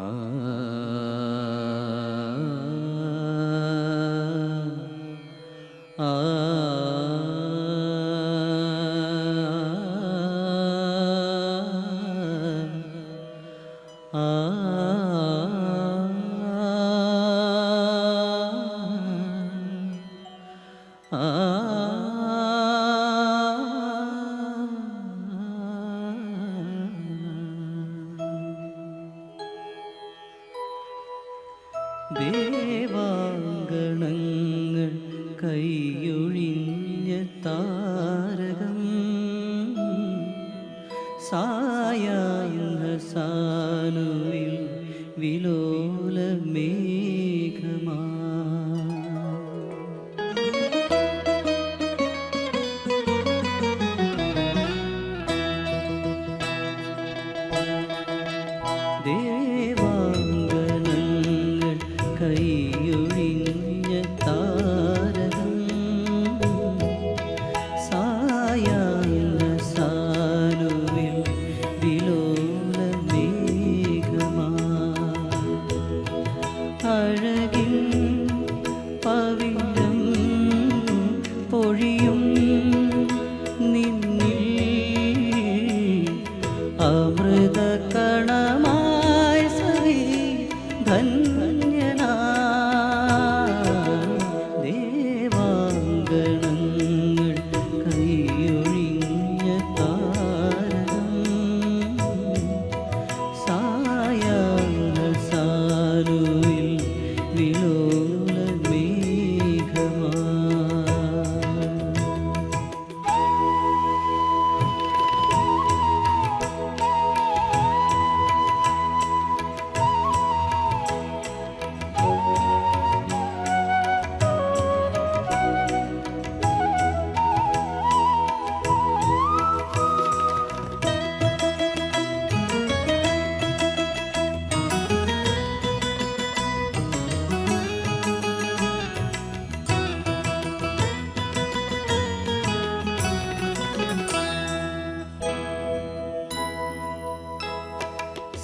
Ah. ദേവാങ്കണങ്ങൾ കൈയൊഴിഞ്ഞ താരകം. സായാഹ്നസാനുവിൽ വിലോ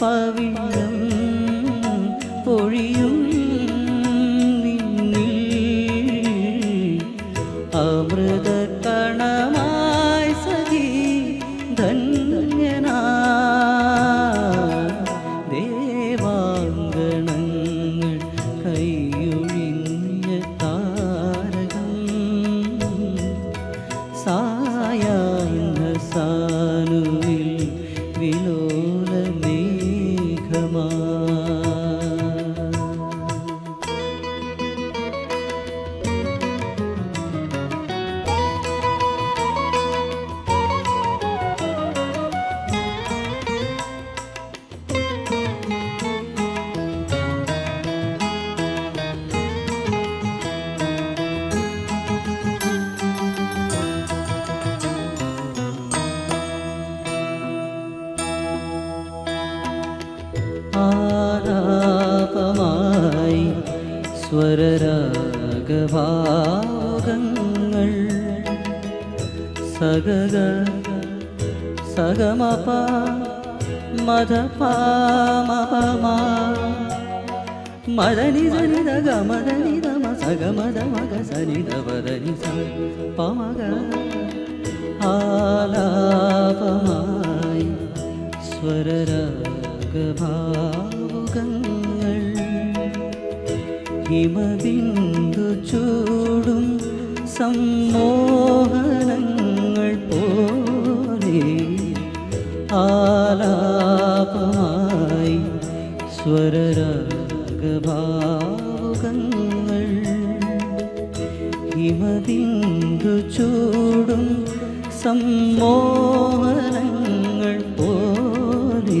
പവിഴ ആലാപമായി സ്വരരാഗഭാഗങ്ങൾ സഗഗ സഗമപ മധപാമപമ മദനി സനിത ഗമദനി നമ സഗമദ മഗ സനിത വദനി സ പമഗ ആലാപമായി സ്വരരാഗ സ്വരരാഗഭാവുകങ്ങൾ ഹിമബിന്ദു ചൂടും സമ്മോഹനങ്ങൾ പോലെ ആലാപമായി സ്വരരാഗഭാവുകങ്ങൾ ഹിമബിന്ദു ചൂടും സമ്മോഹനങ്ങൾ പോലെ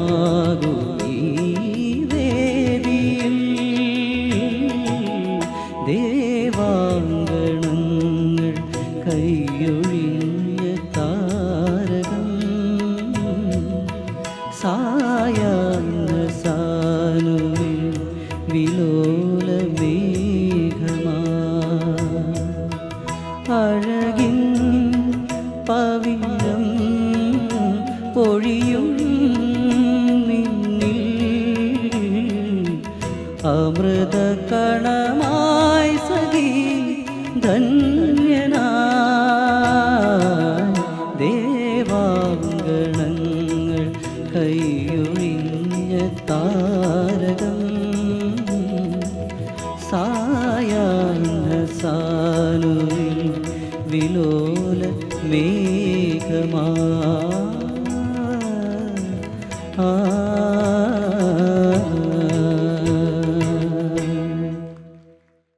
പവിഴം പൊഴിയും നിന്നിൽ. അമൃത കണമായി സഖി ധന്യനായി ദേവാങ്കണങ്ങൾ കൈയൊഴിഞ്ഞ താരകം. സായാഹ്ന സാനുവിൽ വിലോല 你。